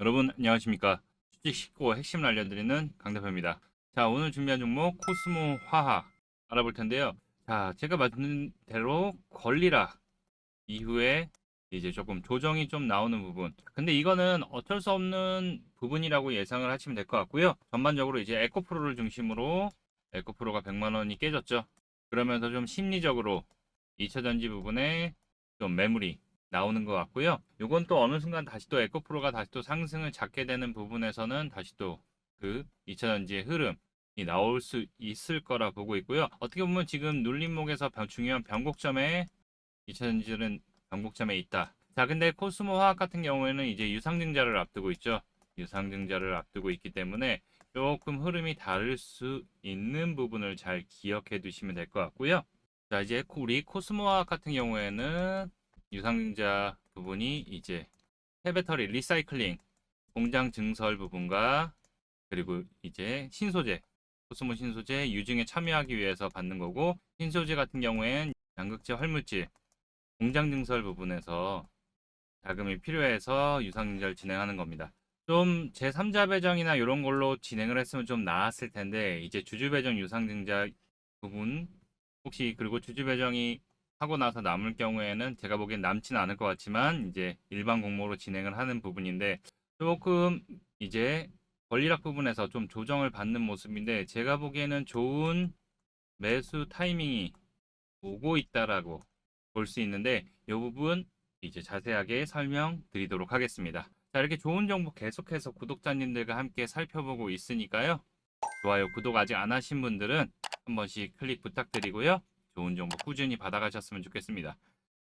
여러분 안녕하십니까? 수직 쉽고 핵심을 알려드리는 강대표입니다. 자 오늘 준비한 종목 코스모 화학 알아볼 텐데요. 자 제가 말씀드린 대로 권리락 이후에 이제 조금 조정이 좀 나오는 부분. 근데 이거는 어쩔 수 없는 부분이라고 예상을 하시면 될 것 같고요. 전반적으로 이제 에코프로를 중심으로 에코프로가 100만원이 깨졌죠. 그러면서 좀 심리적으로 2차전지 부분에 좀 매물이 나오는 것 같고요. 요건 또 어느 순간 다시 또 에코프로가 다시 또 상승을 잡게 되는 부분에서는 다시 또 그 2차전지의 흐름이 나올 수 있을 거라 보고 있고요. 어떻게 보면 지금 눌림목에서 병- 중요한 변곡점에 2차전지는 변곡점에 있다. 자, 근데 코스모 화학 같은 경우에는 이제 유상증자를 앞두고 있죠. 유상증자를 앞두고 있기 때문에 조금 흐름이 다를 수 있는 부분을 잘 기억해 두시면 될 것 같고요. 자, 이제 우리 코스모 화학 같은 경우에는 유상증자 부분이 이제 폐배터리 리사이클링 공장 증설 부분과 그리고 이제 신소재 코스모 신소재 유증에 참여하기 위해서 받는 거고 신소재 같은 경우엔 양극재 활물질 공장 증설 부분에서 자금이 필요해서 유상증자를 진행하는 겁니다. 좀 제3자 배정이나 이런 걸로 진행을 했으면 좀 나았을 텐데 이제 주주 배정 유상증자 부분 혹시 그리고 주주 배정이 하고 나서 남을 경우에는 제가 보기엔 남지는 않을 것 같지만 이제 일반 공모로 진행을 하는 부분인데 조금 이제 권리락 부분에서 좀 조정을 받는 모습인데 제가 보기에는 좋은 매수 타이밍이 오고 있다라고 볼 수 있는데 이 부분 이제 자세하게 설명드리도록 하겠습니다. 자 이렇게 좋은 정보 계속해서 구독자님들과 함께 살펴보고 있으니까요. 좋아요, 구독 아직 안 하신 분들은 한 번씩 클릭 부탁드리고요. 좋은 정보 꾸준히 받아가셨으면 좋겠습니다.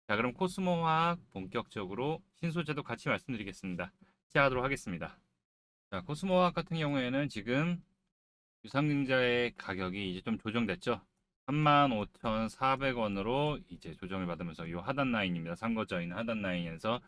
자, 그럼 코스모 화학 본격적으로 신소재도 같이 말씀드리겠습니다. 시작하도록 하겠습니다. 자, 코스모 화학 같은 경우에는 지금 유상증자의 가격이 이제 좀 조정됐죠. 35,400원으로 이제 조정을 받으면서 이 하단 라인입니다. 상거저 있는 하단 라인에서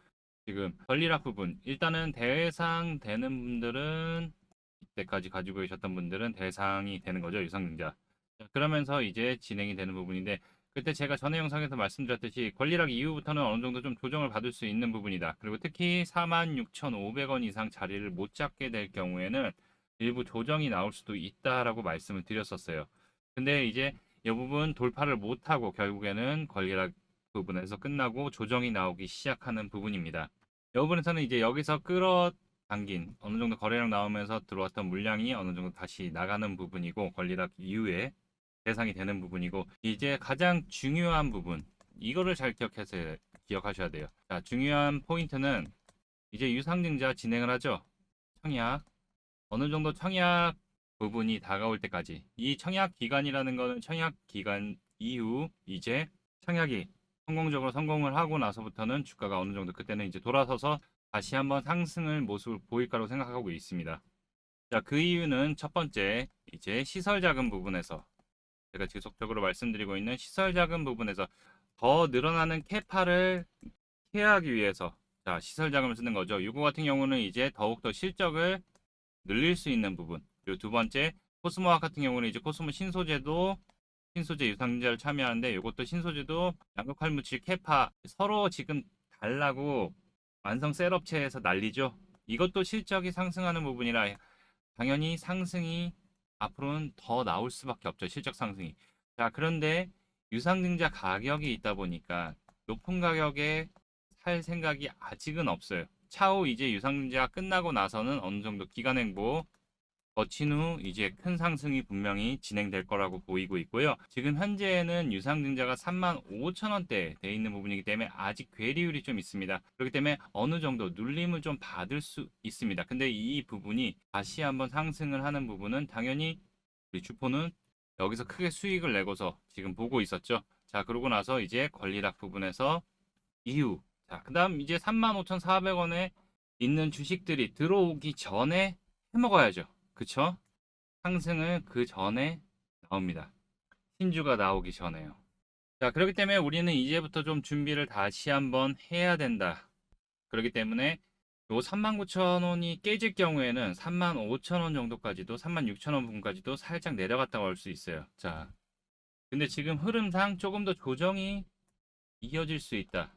지금 권리락 부분 일단은 대상 되는 분들은 이때까지 가지고 계셨던 분들은 대상이 되는 거죠. 유상증자. 자, 그러면서 이제 진행이 되는 부분인데 그때 제가 전에 영상에서 말씀드렸듯이 권리락 이후부터는 어느 정도 좀 조정을 받을 수 있는 부분이다. 그리고 특히 46,500원 이상 자리를 못 잡게 될 경우에는 일부 조정이 나올 수도 있다라고 말씀을 드렸었어요. 근데 이제 이 부분 돌파를 못하고 결국에는 권리락 부분에서 끝나고 조정이 나오기 시작하는 부분입니다. 이 부분에서는 이제 여기서 끌어당긴 어느 정도 거래량 나오면서 들어왔던 물량이 어느 정도 다시 나가는 부분이고 권리락 이후에 대상이 되는 부분이고 이제 가장 중요한 부분 이거를 잘 기억해서 기억하셔야 돼요. 자, 중요한 포인트는 이제 유상증자 진행을 하죠. 청약 어느 정도 청약 부분이 다가올 때까지 이 청약 기간이라는 거는 청약 기간 이후 이제 청약이 성공적으로 성공을 하고 나서부터는 주가가 어느 정도 그때는 이제 돌아서서 다시 한번 상승을 모습을 보일 거라고 생각하고 있습니다. 자, 그 이유는 첫 번째 이제 시설 자금 부분에서 제가 지속적으로 말씀드리고 있는 시설 자금 부분에서 더 늘어나는 캐파를 케어하기 위해서 자 시설 자금을 쓰는 거죠. 이거 같은 경우는 이제 더욱더 실적을 늘릴 수 있는 부분. 그리고 두 번째 코스모학 같은 경우는 이제 코스모 신소재도 신소재 유상증자를 참여하는데 이것도 신소재도 양극 활물질 캐파 서로 지금 달라고 완성 셋업체에서 난리죠. 이것도 실적이 상승하는 부분이라 당연히 상승이 앞으로는 더 나올 수밖에 없죠. 실적 상승이. 자, 그런데 유상증자 가격이 있다 보니까 높은 가격에 살 생각이 아직은 없어요. 차후 이제 유상증자가 끝나고 나서는 어느 정도 기간 행보 거친 후 이제 큰 상승이 분명히 진행될 거라고 보이고 있고요. 지금 현재는 유상증자가 3만 5천 원대 돼 있는 부분이기 때문에 아직 괴리율이 좀 있습니다. 그렇기 때문에 어느 정도 눌림을 좀 받을 수 있습니다. 근데 이 부분이 다시 한번 상승을 하는 부분은 당연히 우리 주포는 여기서 크게 수익을 내고서 지금 보고 있었죠. 자, 그러고 나서 이제 권리락 부분에서 이후 자, 그다음 이제 35,400원에 있는 주식들이 들어오기 전에 해 먹어야죠. 그쵸? 상승을 그 전에 나옵니다. 신주가 나오기 전에요. 자, 그렇기 때문에 우리는 이제부터 좀 준비를 다시 한번 해야 된다. 그렇기 때문에 요 39,000원이 깨질 경우에는 35,000원 정도까지도 36,000원 부분까지도 살짝 내려갔다고 할 수 있어요. 자, 근데 지금 흐름상 조금 더 조정이 이어질 수 있다.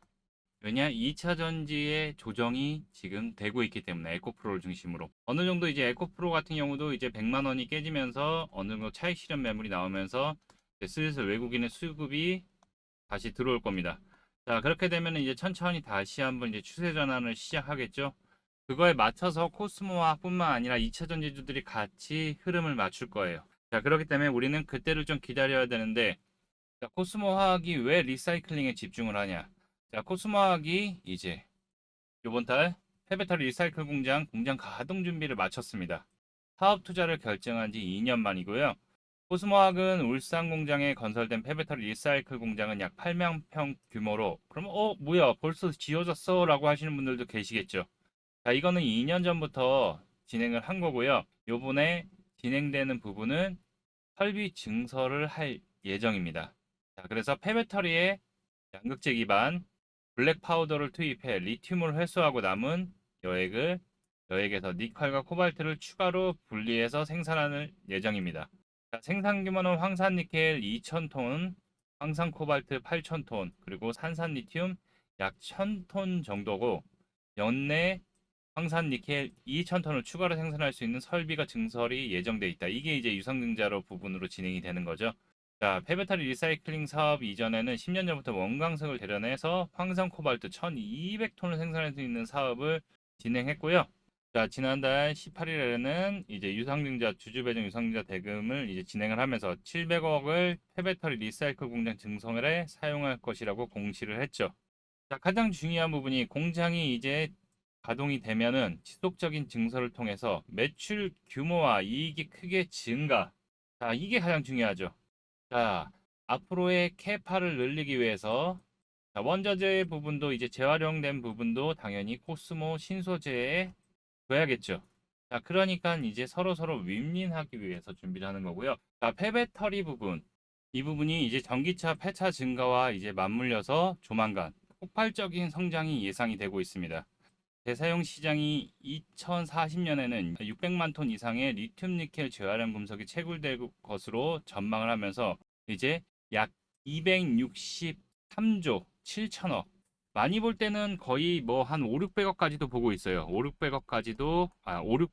왜냐 2차 전지의 조정이 지금 되고 있기 때문에 에코프로를 중심으로 어느 정도 이제 에코프로 같은 경우도 이제 100만 원이 깨지면서 어느 정도 차익 실현 매물이 나오면서 슬슬 외국인의 수급이 다시 들어올 겁니다. 자 그렇게 되면 이제 천천히 다시 한번 이제 추세 전환을 시작하겠죠. 그거에 맞춰서 코스모화뿐만 아니라 2차 전지주들이 같이 흐름을 맞출 거예요. 자 그렇기 때문에 우리는 그때를 좀 기다려야 되는데 자, 코스모화학이 왜 리사이클링에 집중을 하냐? 자, 코스모학이 이제 이번 달 폐배터리 리사이클 공장 공장 가동 준비를 마쳤습니다. 사업 투자를 결정한 지 2년 만이고요. 코스모학은 울산 공장에 건설된 폐배터리 리사이클 공장은 약 8만 평 규모로 그럼 어 뭐야 벌써 지어졌어 라고 하시는 분들도 계시겠죠. 자 이거는 2년 전부터 진행을 한 거고요. 요번에 진행되는 부분은 설비 증설을 할 예정입니다. 자 그래서 폐배터리에 양극재 기반 블랙 파우더를 투입해 리튬을 회수하고 남은 여액을 여액에서 니켈과 코발트를 추가로 분리해서 생산할 예정입니다. 자, 생산 규모는 황산 니켈 2,000톤, 황산 코발트 8,000톤, 그리고 산산 리튬 약 1,000톤 정도고 연내 황산 니켈 2,000톤을 추가로 생산할 수 있는 설비가 증설이 예정돼 있다. 이게 이제 유상증자로 부분으로 진행이 되는 거죠. 자, 폐배터리 리사이클링 사업 이전에는 10년 전부터 원광석을 대련해서 황산 코발트 1200톤을 생산할 수 있는 사업을 진행했고요. 자, 지난달 18일에는 이제 유상증자 주주 배정 유상증자 대금을 이제 진행을 하면서 700억을 폐배터리 리사이클 공장 증성에 사용할 것이라고 공시를 했죠. 자, 가장 중요한 부분이 공장이 이제 가동이 되면은 지속적인 증설을 통해서 매출 규모와 이익이 크게 증가. 자, 이게 가장 중요하죠. 자, 앞으로의 캐파를 늘리기 위해서 자, 원자재 부분도 이제 재활용된 부분도 당연히 코스모 신소재에 줘야겠죠. 자, 그러니까 이제 서로 서로 윈윈하기 위해서 준비를 하는 거고요. 자, 폐배터리 부분. 이 부분이 이제 전기차 폐차 증가와 이제 맞물려서 조만간 폭발적인 성장이 예상이 되고 있습니다. 대사용 시장이 2040년에는 600만 톤 이상의 리튬 니켈 재활용 금속이 채굴될 것으로 전망을 하면서 이제 약 263조 7천억 많이 볼 때는 거의 뭐 한 5, 600억까지도 보고 있어요. 5, 600억까지도 아 5, 6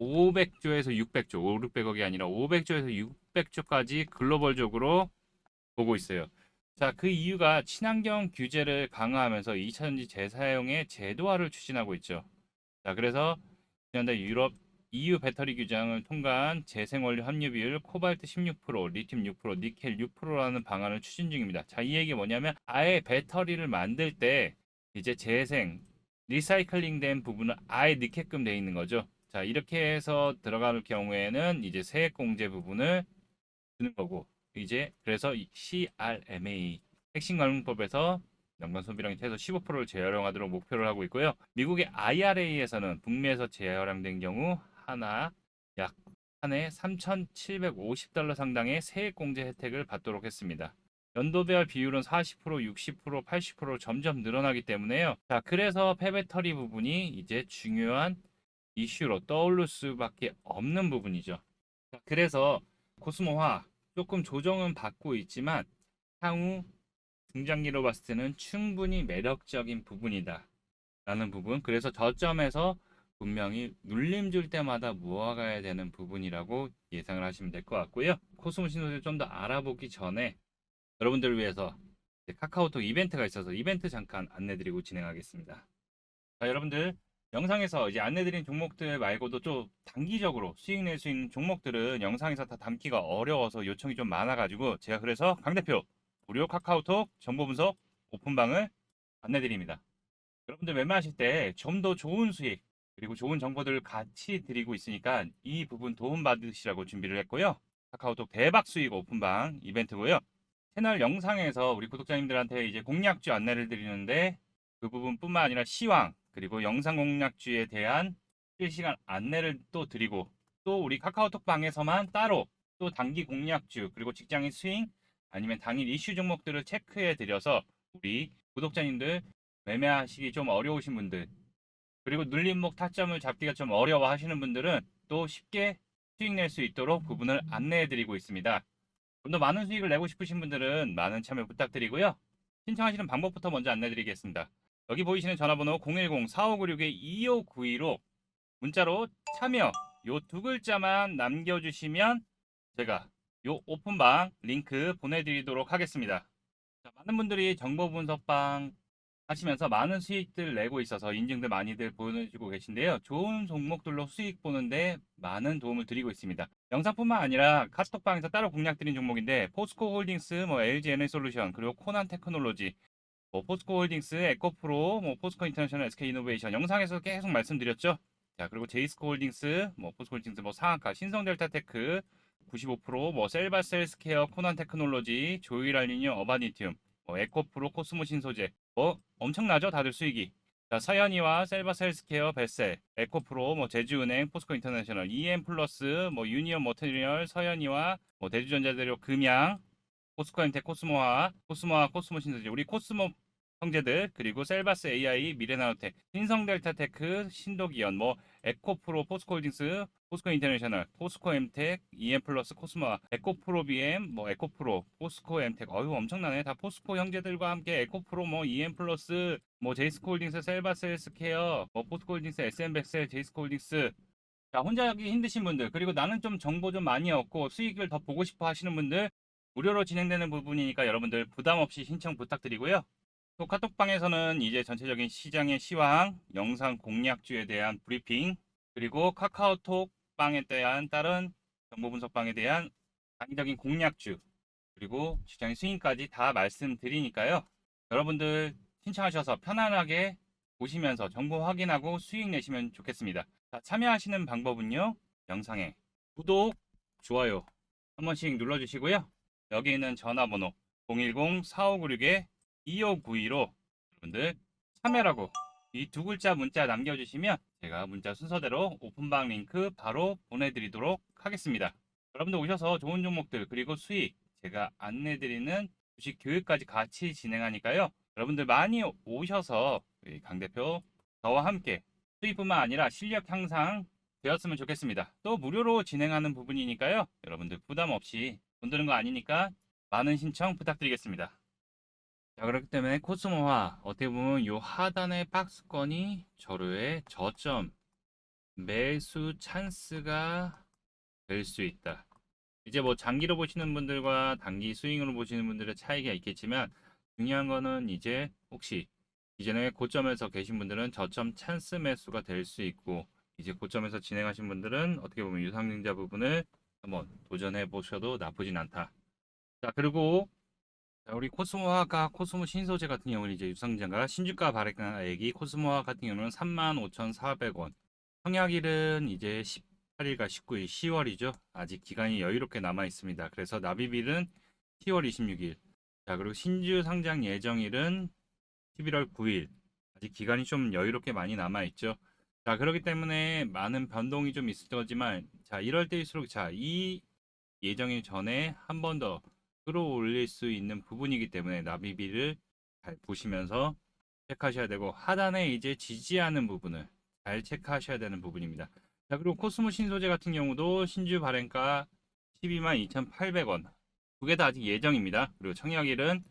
500조에서 600조, 5, 600억이 아니라 500조에서 600조까지 글로벌적으로 보고 있어요. 자, 그 이유가 친환경 규제를 강화하면서 2차전지 재사용의 제도화를 추진하고 있죠. 자, 그래서 지난달 유럽 EU 배터리 규정을 통과한 재생원료 함유 비율 코발트 16%, 리튬 6%, 니켈 6%라는 방안을 추진 중입니다. 자, 이 얘기 뭐냐면 아예 배터리를 만들 때 이제 재생, 리사이클링 된 부분을 아예 넣게끔 돼 있는 거죠. 자, 이렇게 해서 들어갈 경우에는 이제 세액 공제 부분을 주는 거고 이제 그래서 이 CRMA 핵심 관련법에서 연간 소비량의 최소 15%를 재활용하도록 목표를 하고 있고요. 미국의 IRA에서는 북미에서 재활용된 경우 하나 약 한 해 3,750달러 상당의 세액 공제 혜택을 받도록 했습니다. 연도별 비율은 40%, 60%, 80% 점점 늘어나기 때문에요. 자, 그래서 폐배터리 부분이 이제 중요한 이슈로 떠오를 수밖에 없는 부분이죠. 자, 그래서 코스모화 조금 조정은 받고 있지만 향후 중장기로 봤을 때는 충분히 매력적인 부분이다. 라는 부분. 그래서 저점에서 분명히 눌림 줄 때마다 모아가야 되는 부분이라고 예상을 하시면 될 것 같고요. 코스모 신호를 좀 더 알아보기 전에 여러분들을 위해서 카카오톡 이벤트가 있어서 이벤트 잠깐 안내드리고 진행하겠습니다. 자, 여러분들 영상에서 이제 안내드린 종목들 말고도 좀 단기적으로 수익 낼 수 있는 종목들은 영상에서 다 담기가 어려워서 요청이 좀 많아가지고 제가 그래서 강 대표 무료 카카오톡 정보 분석 오픈방을 안내드립니다. 여러분들 웬만하실 때 좀 더 좋은 수익 그리고 좋은 정보들을 같이 드리고 있으니까 이 부분 도움 받으시라고 준비를 했고요. 카카오톡 대박 수익 오픈방 이벤트고요. 채널 영상에서 우리 구독자님들한테 이제 공략주 안내를 드리는데 그 부분뿐만 아니라 시황 그리고 영상 공략주에 대한 실시간 안내를 또 드리고 또 우리 카카오톡 방에서만 따로 또 단기 공략주 그리고 직장인 스윙 아니면 당일 이슈 종목들을 체크해 드려서 우리 구독자님들 매매하시기 좀 어려우신 분들 그리고 눌림목 타점을 잡기가 좀 어려워 하시는 분들은 또 쉽게 수익 낼 수 있도록 부분을 안내해 드리고 있습니다. 좀 더 많은 수익을 내고 싶으신 분들은 많은 참여 부탁드리고요. 신청하시는 방법부터 먼저 안내 드리겠습니다. 여기 보이시는 전화번호 010-4596-2592로 문자로 참여 요 두 글자만 남겨주시면 제가 요 오픈방 링크 보내드리도록 하겠습니다. 자, 많은 분들이 정보 분석방 하시면서 많은 수익들 내고 있어서 인증들 많이들 보내주고 계신데요. 좋은 종목들로 수익 보는데 많은 도움을 드리고 있습니다. 영상뿐만 아니라 카톡방에서 따로 공략 드린 종목인데 포스코 홀딩스, 뭐 LG 에너솔루션, 그리고 코난 테크놀로지, 뭐 포스코 홀딩스, 에코프로, 뭐 포스코 인터내셔널, SK 이노베이션 영상에서 계속 말씀드렸죠. 자 그리고 제이스코 홀딩스, 뭐 포스코 홀딩스, 뭐 상한가, 신성델타테크 95%, 뭐 셀바스 헬스케어, 코난 테크놀로지, 조일알리뉴, 어바니티움, 뭐 에코프로, 코스모 신소재, 뭐 엄청나죠 다들 수익이. 자 서현이와 셀바스 헬스케어, 베셀, 에코프로, 뭐 제주은행, 포스코 인터내셔널, EM 플러스, 뭐 유니언 머테리얼, 서현이와 뭐 대주전자재료, 금양, 포스코 엠텍, 코스모화, 코스모화, 코스모 신소재, 우리 코스모 형제들 그리고 셀바스 AI, 미래나노텍, 신성델타테크, 신도기현, 뭐 에코프로, 포스코홀딩스, 포스코 인터내셔널, 포스코 엠텍, EM 플러스, 코스모와 에코프로 BM, 뭐 에코프로, 포스코 엠텍, 어휴 엄청나네. 다 포스코 형제들과 함께 에코프로, 뭐 EM 플러스, 뭐 제이스코홀딩스, 셀바스 헬스케어, 뭐 포스코홀딩스, SM백셀, 제이스코홀딩스. 자 혼자 하기 힘드신 분들 그리고 나는 좀 정보 좀 많이 얻고 수익을 더 보고 싶어 하시는 분들 무료로 진행되는 부분이니까 여러분들 부담 없이 신청 부탁드리고요. 또 카톡방에서는 이제 전체적인 시장의 시황, 영상 공략주에 대한 브리핑, 그리고 카카오톡 방에 대한 다른 정보 분석방에 대한 장기적인 공략주, 그리고 시장의 스윙까지 다 말씀드리니까요. 여러분들 신청하셔서 편안하게 보시면서 정보 확인하고 수익 내시면 좋겠습니다. 자, 참여하시는 방법은요. 영상에 구독, 좋아요 한 번씩 눌러주시고요. 여기 있는 전화번호 010-4596에 2592로 여러분들 참여라고 이 두 글자 문자 남겨주시면 제가 문자 순서대로 오픈방 링크 바로 보내드리도록 하겠습니다. 여러분들 오셔서 좋은 종목들 그리고 수익 제가 안내드리는 주식 교육까지 같이 진행하니까요. 여러분들 많이 오셔서 강 대표 저와 함께 수익뿐만 아니라 실력 향상 되었으면 좋겠습니다. 또 무료로 진행하는 부분이니까요. 여러분들 부담 없이 돈 드는 거 아니니까 많은 신청 부탁드리겠습니다. 자, 그렇기 때문에 코스모화 어떻게 보면 요 하단의 박스권이 저로의 저점 매수 찬스가 될 수 있다. 이제 뭐 장기로 보시는 분들과 단기 스윙으로 보시는 분들의 차이가 있겠지만 중요한 거는 이제 혹시 이전에 고점에서 계신 분들은 저점 찬스 매수가 될 수 있고 이제 고점에서 진행하신 분들은 어떻게 보면 유상증자 부분을 한번 도전해 보셔도 나쁘진 않다. 자, 그리고 자, 우리 코스모화가 코스모 신소재 같은 경우는 이제 유상증자가 신주가 발행가액이 코스모화 같은 경우는 35,400원. 청약일은 이제 18일과 19일 10월이죠. 아직 기간이 여유롭게 남아 있습니다. 그래서 납입일은 10월 26일. 자, 그리고 신주 상장 예정일은 11월 9일. 아직 기간이 좀 여유롭게 많이 남아 있죠. 자, 그렇기 때문에 많은 변동이 좀 있을 거지만 자, 이럴 때일수록 자, 이 예정일 전에 한 번 더 끌어올릴 수 있는 부분이기 때문에 납입일을 잘 보시면서 체크하셔야 되고 하단에 이제 지지하는 부분을 잘 체크하셔야 되는 부분입니다. 자, 그리고 코스모 신소재 같은 경우도 신주 발행가 122,800원. 두 개 다 아직 예정입니다. 그리고 청약일은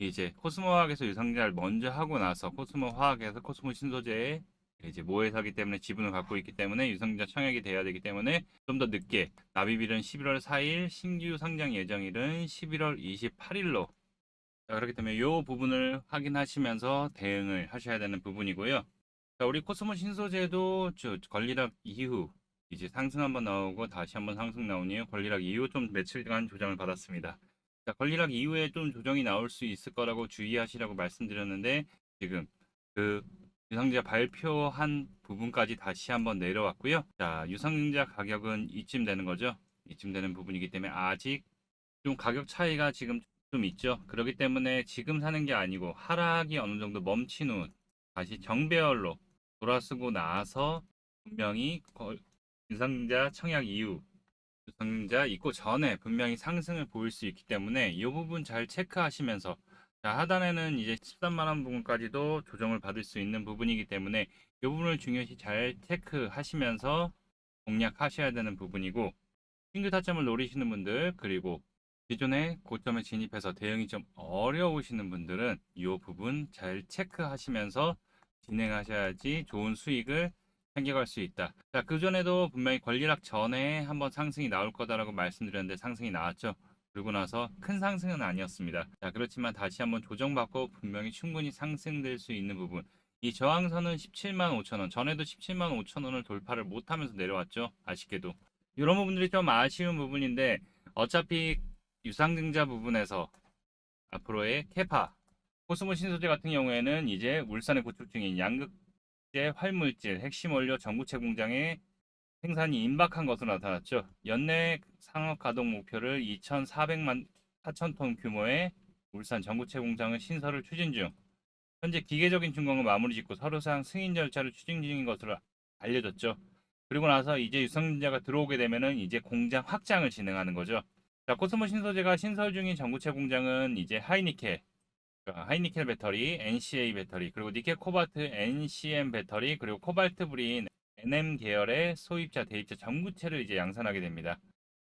이제 코스모 화학에서 유상자를 먼저 하고 나서 코스모 화학에서 코스모 신소재에 이제 모회사기 때문에 지분을 갖고 있기 때문에 유상자 청약이 돼야 되기 때문에 좀 더 늦게 납입일은 11월 4일, 신규 상장 예정일은 11월 28일로 자, 그렇기 때문에 이 부분을 확인하시면서 대응을 하셔야 되는 부분이고요. 자, 우리 코스모 신소재도 저 권리락 이후 이제 상승 한번 나오고 다시 한번 상승 나오네요. 권리락 이후 좀 며칠간 조정을 받았습니다. 자, 권리락 이후에 좀 조정이 나올 수 있을 거라고 주의하시라고 말씀드렸는데 지금 그 유상증자 발표한 부분까지 다시 한번 내려왔고요. 자, 유상증자 가격은 이쯤 되는 거죠. 이쯤 되는 부분이기 때문에 아직 좀 가격 차이가 지금 좀 있죠. 그렇기 때문에 지금 사는 게 아니고 하락이 어느 정도 멈춘 후 다시 정배열로 돌아서고 나서 분명히 거- 유상증자 청약 이후 유상증자 있고 전에 분명히 상승을 보일 수 있기 때문에 이 부분 잘 체크하시면서 자, 하단에는 이제 13만 원 부분까지도 조정을 받을 수 있는 부분이기 때문에 이 부분을 중요시 잘 체크하시면서 공략하셔야 되는 부분이고 신규 타점을 노리시는 분들 그리고 기존에 고점에 진입해서 대응이 좀 어려우시는 분들은 이 부분 잘 체크하시면서 진행하셔야지 좋은 수익을 챙겨갈 수 있다. 자, 그전에도 분명히 권리락 전에 한번 상승이 나올 거다라고 말씀드렸는데 상승이 나왔죠. 그러고 나서 큰 상승은 아니었습니다. 자, 그렇지만 다시 한번 조정받고 분명히 충분히 상승될 수 있는 부분. 이 저항선은 17만 5천 원. 전에도 17만 5천 원을 돌파를 못하면서 내려왔죠. 아쉽게도. 이런 부분들이 좀 아쉬운 부분인데 어차피 유상증자 부분에서 앞으로의 캐파, 코스모 신소재 같은 경우에는 이제 울산에 구축 중인 양극재 활물질 핵심 원료 전구체 공장에 생산이 임박한 것으로 나타났죠. 연내 상업 가동 목표를 2,400만 4,000톤 규모의 울산 전구체 공장의 신설을 추진 중. 현재 기계적인 준공을 마무리 짓고 서류상 승인 절차를 추진 중인 것으로 알려졌죠. 그리고 나서 이제 유상증자가 들어오게 되면은 이제 공장 확장을 진행하는 거죠. 자, 코스모 신소재가 신설 중인 전구체 공장은 이제 하이니켈, 그러니까 하이니켈 배터리, NCA 배터리, 그리고 니켈 코발트 NCM 배터리, 그리고 코발트 브린 NM 계열의 소입자, 대입자 전구체를 이제 양산하게 됩니다.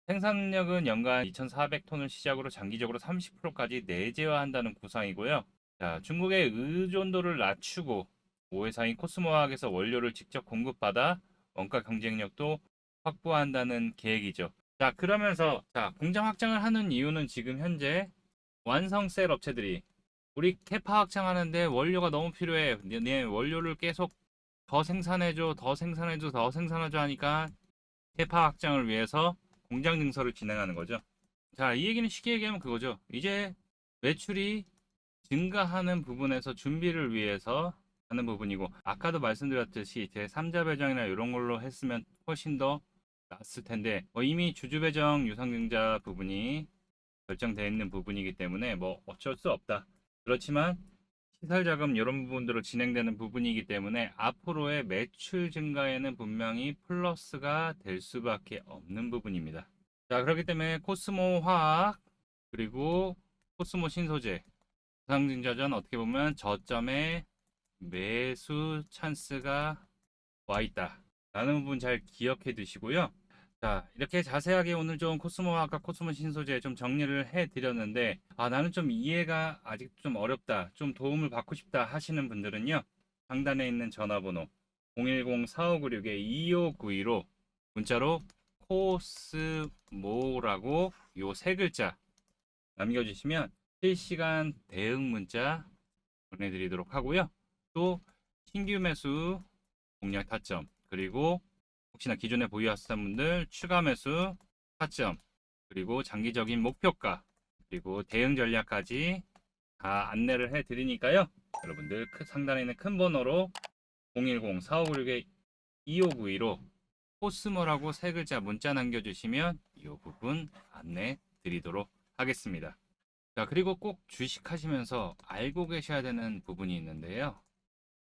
생산력은 연간 2,400톤을 시작으로 장기적으로 30%까지 내재화한다는 구상이고요. 자, 중국의 의존도를 낮추고 모회사인 코스모화학에서 원료를 직접 공급받아 원가 경쟁력도 확보한다는 계획이죠. 자, 그러면서 자, 공장 확장을 하는 이유는 지금 현재 완성 셀 업체들이 우리 캐파 확장하는데 원료가 너무 필요해. 네, 네 원료를 계속 더 생산해줘, 더 생산해줘, 더 생산해줘 하니까 캐파 확장을 위해서 공장 증설을 진행하는 거죠. 자, 이 얘기는 쉽게 얘기하면 그거죠. 이제 매출이 증가하는 부분에서 준비를 위해서 하는 부분이고 아까도 말씀드렸듯이 제 3자 배정이나 이런 걸로 했으면 훨씬 더 낫을 텐데 뭐 이미 주주 배정 유상증자 부분이 결정되어 있는 부분이기 때문에 뭐 어쩔 수 없다. 그렇지만 시설 자금 이런 부분들로 진행되는 부분이기 때문에 앞으로의 매출 증가에는 분명히 플러스가 될 수밖에 없는 부분입니다. 자 그렇기 때문에 코스모 화학 그리고 코스모 신소재 유상증자전 어떻게 보면 저점에 매수 찬스가 와 있다. 라는 부분 잘 기억해 두시고요. 자, 이렇게 자세하게 오늘 좀 코스모화학과 코스모 신소재 좀 정리를 해 드렸는데, 아, 나는 좀 이해가 아직 좀 어렵다, 좀 도움을 받고 싶다 하시는 분들은요, 상단에 있는 전화번호 010-4596-2592로 문자로 코스모라고 요 세 글자 남겨주시면 실시간 대응 문자 보내드리도록 하고요. 또 신규 매수 공략 타점 그리고 혹시나 기존에 보유하셨던 분들 추가 매수 타점 그리고 장기적인 목표가 그리고 대응 전략까지 다 안내를 해 드리니까요. 여러분들 크- 상단에 있는 큰 번호로 010-4596-2592로 코스모라고 세 글자 문자 남겨주시면 이 부분 안내 드리도록 하겠습니다. 자, 그리고 꼭 주식하시면서 알고 계셔야 되는 부분이 있는데요.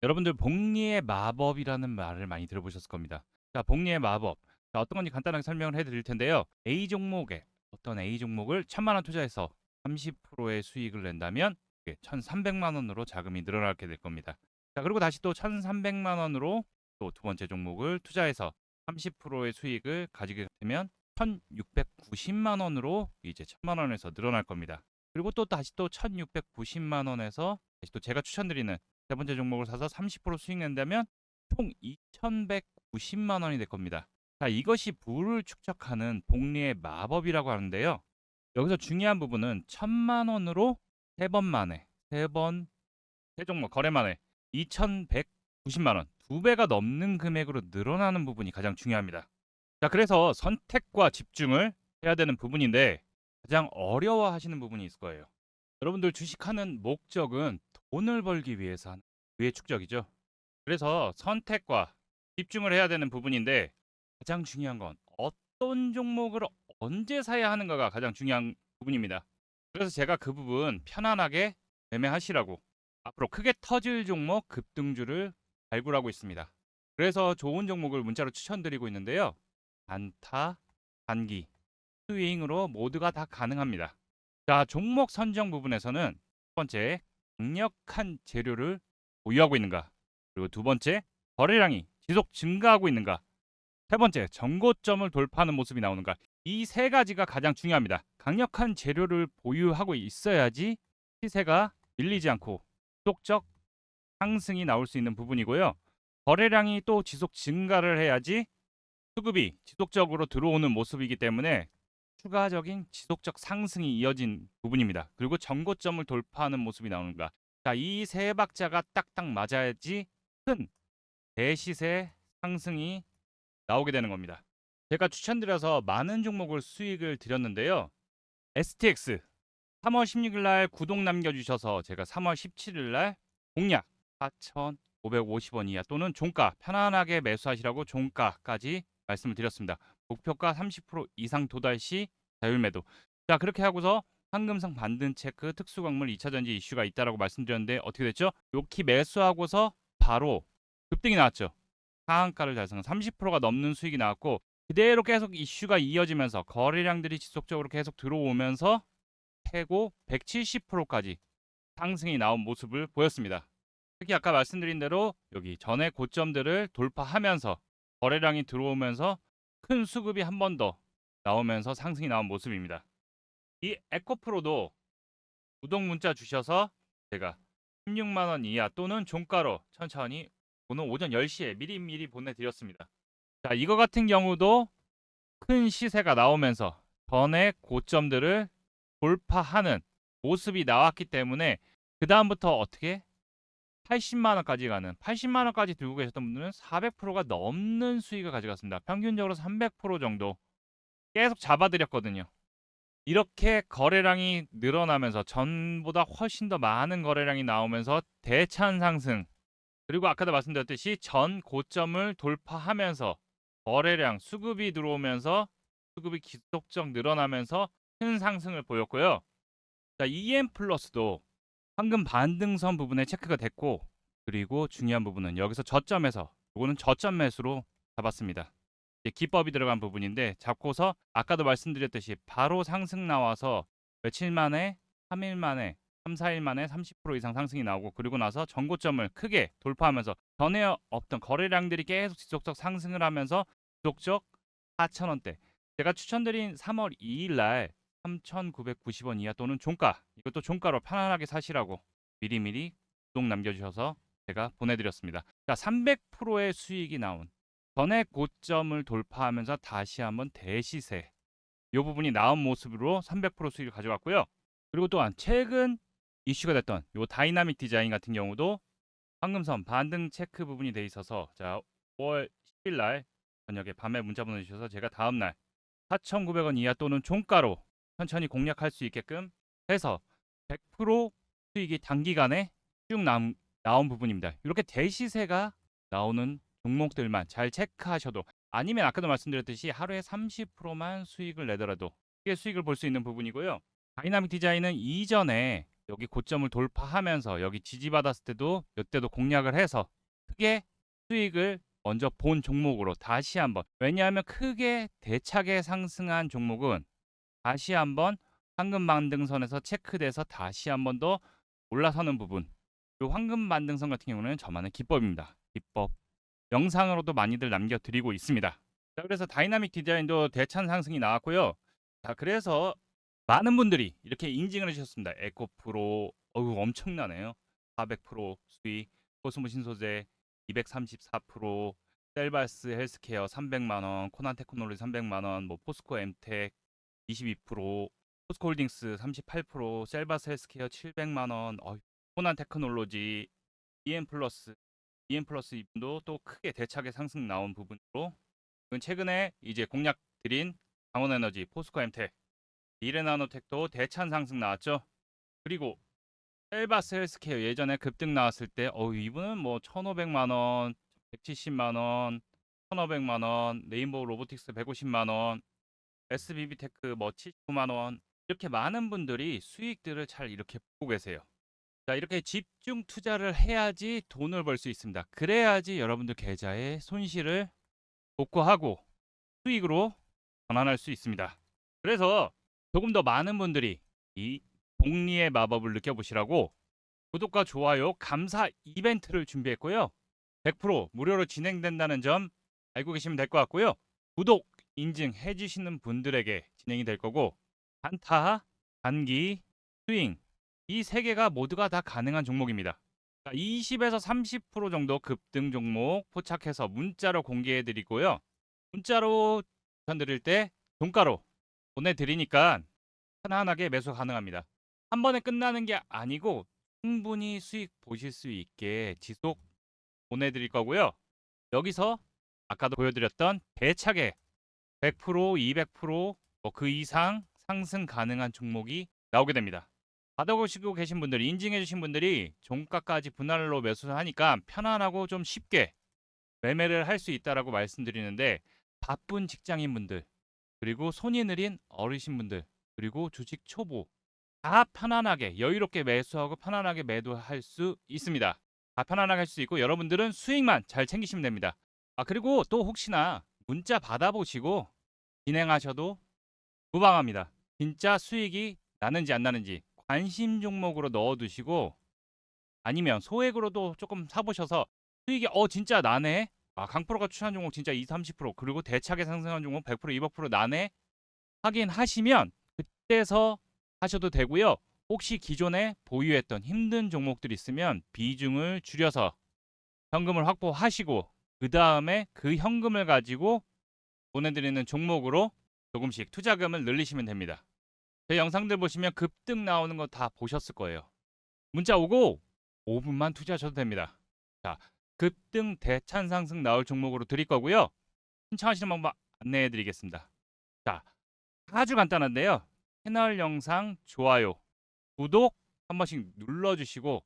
여러분들 복리의 마법이라는 말을 많이 들어보셨을 겁니다. 자, 복리의 마법. 자, 어떤 건지 간단하게 설명을 해드릴 텐데요. A 종목에 어떤 A 종목을 천만 원 투자해서 30%의 수익을 낸다면 1,300만 원으로 자금이 늘어나게 될 겁니다. 자, 그리고 다시 또 1,300만 원으로 또 두 번째 종목을 투자해서 30%의 수익을 가지게 되면 1,690만 원으로 이제 1,000만 원에서 늘어날 겁니다. 그리고 또 다시 또 1,690만 원에서 다시 또 제가 추천드리는 세 번째 종목을 사서 30% 수익 낸다면 총 2,190 만 원이 될 겁니다. 자, 이것이 부를 축적하는 복리의 마법이라고 하는데요. 여기서 중요한 부분은 1,000만 원으로 세 번 만에 세 번 세 종목 거래 만에 2,190만 원, 두 배가 넘는 금액으로 늘어나는 부분이 가장 중요합니다. 자, 그래서 선택과 집중을 해야 되는 부분인데 가장 어려워하시는 부분이 있을 거예요. 여러분들 주식하는 목적은 돈을 벌기 위해서 하는 위의 축적이죠. 그래서 선택과 집중을 해야 되는 부분인데 가장 중요한 건 어떤 종목을 언제 사야 하는가가 가장 중요한 부분입니다. 그래서 제가 그 부분 편안하게 매매하시라고 앞으로 크게 터질 종목 급등주를 발굴하고 있습니다. 그래서 좋은 종목을 문자로 추천드리고 있는데요. 단타, 단기, 스윙으로 모두가 다 가능합니다. 자, 종목 선정 부분에서는 첫 번째, 강력한 재료를 보유하고 있는가? 그리고 두 번째, 거래량이 지속 증가하고 있는가? 세 번째, 정고점을 돌파하는 모습이 나오는가? 이 세 가지가 가장 중요합니다. 강력한 재료를 보유하고 있어야지 시세가 밀리지 않고 지속적 상승이 나올 수 있는 부분이고요. 거래량이 또 지속 증가를 해야지 수급이 지속적으로 들어오는 모습이기 때문에 추가적인 지속적 상승이 이어진 부분입니다. 그리고 정고점을 돌파하는 모습이 나오는가. 자, 이 세 박자가 딱딱 맞아야지 큰 대시세 상승이 나오게 되는 겁니다. 제가 추천드려서 많은 종목을 수익을 드렸는데요. STX 3월 16일 날 구독 남겨주셔서 제가 3월 17일 날 공략 4,550원 이하 또는 종가 편안하게 매수하시라고 종가까지 말씀을 드렸습니다. 목표가 30% 이상 도달 시 자율 매도. 자 그렇게 하고서 황금성 반등 체크 특수광물 2차전지 이슈가 있다라고 말씀드렸는데 어떻게 됐죠? 요키 매수하고서 바로 급등이 나왔죠. 상한가를 달성 30%가 넘는 수익이 나왔고 그대로 계속 이슈가 이어지면서 거래량들이 지속적으로 계속 들어오면서 최고 170%까지 상승이 나온 모습을 보였습니다. 특히 아까 말씀드린 대로 여기 전에 고점들을 돌파하면서 거래량이 들어오면서 큰 수급이 한 번 더 나오면서 상승이 나온 모습입니다. 이 에코프로도 구독 문자 주셔서 제가 16만 원 이하 또는 종가로 천천히 오늘 오전 10시에 미리미리 보내드렸습니다. 자, 이거 같은 경우도 큰 시세가 나오면서 전에 고점들을 돌파하는 모습이 나왔기 때문에 그 다음부터 어떻게 80만 원까지 가는 80만 원까지 들고 계셨던 분들은 400%가 넘는 수익을 가져갔습니다. 평균적으로 300% 정도 계속 잡아드렸거든요. 이렇게 거래량이 늘어나면서 전보다 훨씬 더 많은 거래량이 나오면서 대찬 상승 그리고 아까도 말씀드렸듯이 전 고점을 돌파하면서 거래량 수급이 들어오면서 수급이 지속적 늘어나면서 큰 상승을 보였고요. 자, EM 플러스도 황금 반등선 부분에 체크가 됐고 그리고 중요한 부분은 여기서 저점에서 이거는 저점 매수로 잡았습니다. 기법이 들어간 부분인데 잡고서 아까도 말씀드렸듯이 바로 상승 나와서 며칠 만에 3일 만에 3, 4일 만에 30% 이상 상승이 나오고 그리고 나서 전고점을 크게 돌파하면서 전에 없던 거래량들이 계속 지속적 상승을 하면서 지속적 4,000원대 제가 추천드린 3월 2일 날 3,990원 이하 또는 종가 이것도 종가로 편안하게 사시라고 미리미리 구독 남겨주셔서 제가 보내드렸습니다. 자, 300%의 수익이 나온 전액 고점을 돌파하면서 다시 한번 대시세 이 부분이 나온 모습으로 300% 수익을 가져갔고요. 그리고 또한 최근 이슈가 됐던 요 다이나믹 디자인 같은 경우도 황금선 반등 체크 부분이 돼 있어서 자 5월 10일 날 저녁에 밤에 문자 보내주셔서 제가 다음 날 4,900원 이하 또는 종가로 천천히 공략할 수 있게끔 해서 100% 수익이 단기간에 쭉 남, 나온 부분입니다. 이렇게 대시세가 나오는 종목들만 잘 체크하셔도 아니면 아까도 말씀드렸듯이 하루에 30%만 수익을 내더라도 크게 수익을 볼 수 있는 부분이고요. 다이나믹 디자인은 이전에 여기 고점을 돌파하면서 여기 지지받았을 때도 이때도 공략을 해서 크게 수익을 먼저 본 종목으로 다시 한번 왜냐하면 크게 대차게 상승한 종목은 다시 한번 황금 반등선에서 체크돼서 다시 한번 더 올라서는 부분. 이 황금 반등선 같은 경우는 저만의 기법입니다. 기법 영상으로도 많이들 남겨드리고 있습니다. 자, 그래서 다이나믹 디자인도 대찬 상승이 나왔고요. 자, 그래서 많은 분들이 이렇게 인증을 해주셨습니다. 에코프로, 어우 엄청나네요. 400% 수익, 코스모 신소재 234%, 셀바스 헬스케어 300만 원, 코난 테크놀로지 300만 원, 뭐 포스코 엠텍 22%, 포스코홀딩스 38%, 셀바스 헬스케어 700만 원, 어, 코난 테크놀로지, EM 플러스, EM 플러스 이분도 또 크게 대차게 상승 나온 부분으로 최근에 이제 공략 드린 강원에너지, 포스코 엠텍, 이레나노텍도 대찬 상승 나왔죠. 그리고 셀바스 헬스케어 예전에 급등 나왔을 때 어 이분은 뭐 1,500만 원, 170만 원, 1,500만 원, 레인보우 로보틱스 150만 원, SBB 테크 뭐 79만 원 이렇게 많은 분들이 수익들을 잘 이렇게 보고 계세요. 자, 이렇게 집중 투자를 해야지 돈을 벌 수 있습니다. 그래야지 여러분들 계좌의 손실을 복구하고 수익으로 전환할 수 있습니다. 그래서 조금 더 많은 분들이 이 복리의 마법을 느껴보시라고 구독과 좋아요 감사 이벤트를 준비했고요. 100% 무료로 진행된다는 점 알고 계시면 될 것 같고요. 구독, 인증해 주시는 분들에게 진행이 될 거고 단타, 단기, 스윙 이 세 개가 모두가 다 가능한 종목입니다. 20에서 30% 정도 급등 종목 포착해서 문자로 공개해 드리고요. 문자로 추천드릴 때 종가로 보내드리니까 편안하게 매수 가능합니다. 한 번에 끝나는 게 아니고 충분히 수익 보실 수 있게 지속 보내드릴 거고요. 여기서 아까도 보여드렸던 대차게 100%, 200%그 이상 상승 가능한 종목이 나오게 됩니다. 받아보시고 계신 분들, 인증해주신 분들이 종가까지 분할로 매수를 하니까 편안하고 좀 쉽게 매매를 할 수 있다라고 말씀드리는데 바쁜 직장인 분들 그리고 손이 느린 어르신분들 그리고 주식 초보 다 편안하게 여유롭게 매수하고 편안하게 매도할 수 있습니다. 다 편안하게 할 수 있고 여러분들은 수익만 잘 챙기시면 됩니다. 아 그리고 또 혹시나 문자 받아보시고 진행하셔도 무방합니다. 진짜 수익이 나는지 안 나는지 관심 종목으로 넣어두시고 아니면 소액으로도 조금 사보셔서 수익이 어 진짜 나네 아 강프로가 추천한 종목 진짜 2, 30% 그리고 대차게 상승한 종목 100% 200% 나네 확인하시면 그때서 하셔도 되고요. 혹시 기존에 보유했던 힘든 종목들 있으면 비중을 줄여서 현금을 확보하시고 그 다음에 그 현금을 가지고 보내드리는 종목으로 조금씩 투자금을 늘리시면 됩니다. 제 영상들 보시면 급등 나오는 거 다 보셨을 거예요. 문자 오고 5분만 투자하셔도 됩니다. 자, 급등 대찬 상승 나올 종목으로 드릴 거고요. 신청하시는 방법 안내해 드리겠습니다. 자, 아주 간단한데요. 채널 영상 좋아요, 구독 한 번씩 눌러주시고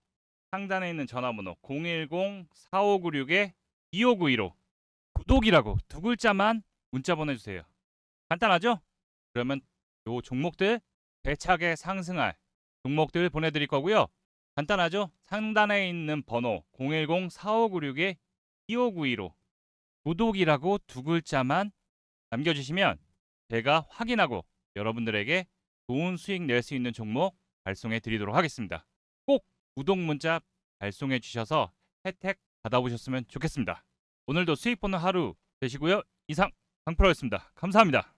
상단에 있는 전화번호 010-4596-2592로 구독이라고 두 글자만 문자 보내주세요. 간단하죠? 그러면 요 종목들 대차게 상승할 종목들 보내드릴 거고요. 간단하죠? 상단에 있는 번호 010-4596-2592로 구독이라고 두 글자만 남겨주시면 제가 확인하고 여러분들에게 좋은 수익 낼 수 있는 종목 발송해 드리도록 하겠습니다. 꼭 구독 문자 발송해 주셔서 혜택 받아보셨으면 좋겠습니다. 오늘도 수익 보는 하루 되시고요. 이상 강프로였습니다. 감사합니다.